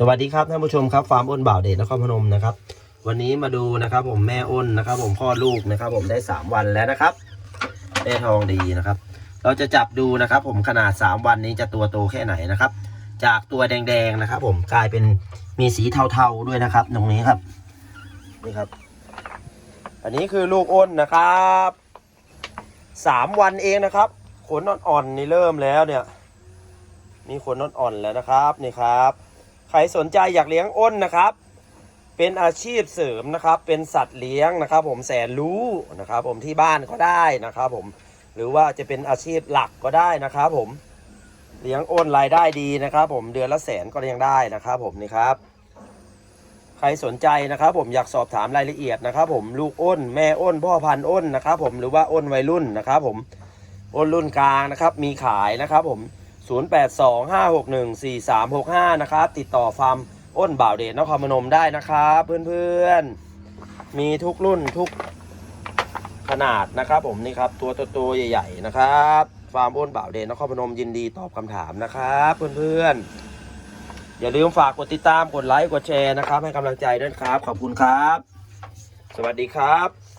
สวัสดีครับท่านผู้ชมครับฟาร์มอ้นบ่าวเดชนครพนมนะครับ วันนี้มาดูนะครับ ผมแม่อ้นนะครับ ผมคลอลูกนะครับ ผมได้ 3 วันแล้วนะครับแม่ทองดีนะครับ เราจะจับดูนะครับ ผมขนาด 3 วันนี้จะตัวโตแค่ไหนนะครับ จากตัวแดงๆนะครับ ผมกลายเป็นมีสีเทาๆด้วยนะครับ ตรงนี้ครับนี่ครับ อันนี้คือลูกอ้นนะครับสามวันเองนะครับขนอ่อนๆนี่เริ่มแล้วเนี่ย มีขนอ่อนๆแล้วนะครับนี่ครับ ใครสนใจอยากเลี้ยงอ้นนะครับ เป็นอาชีพเสริมนะครับ เป็นสัตว์เลี้ยงนะครับ ผมแสนรู้นะครับ ผมที่บ้านก็ได้นะครับ ผมหรือว่าจะเป็นอาชีพหลักก็ได้นะครับผมเลี้ยงอ้นรายได้ดีนะครับ ผมเดือนละแสนก็เลี้ยงได้นะครับ ผมนี่ครับ ใครสนใจนะครับ ผมอยากสอบถามรายละเอียดนะครับ ผมลูกอ้นแม่อ้นพ่อพันธุ์อ้นนะครับ ผมหรือว่าอ้นวัยรุ่นนะครับ ผมอ้นรุ่นกลางนะครับ มีขายนะครับ ผม 0825614365 นะครับ ติดต่อฟาร์มอ้นบ่าวเดชนครพนมได้นะครับ เพื่อนๆ มีทุกรุ่นทุกขนาดนะครับผมนี่ครับ ตัวตัวๆใหญ่ๆนะครับฟาร์มอ้นบ่าวเดชนครพนมยินดีตอบคำถามนะครับ เพื่อนๆ อย่าลืมฝากกดติดตามกดไลค์กดแชร์นะครับ ให้กำลังใจด้วยครับ ขอบคุณครับ สวัสดีครับ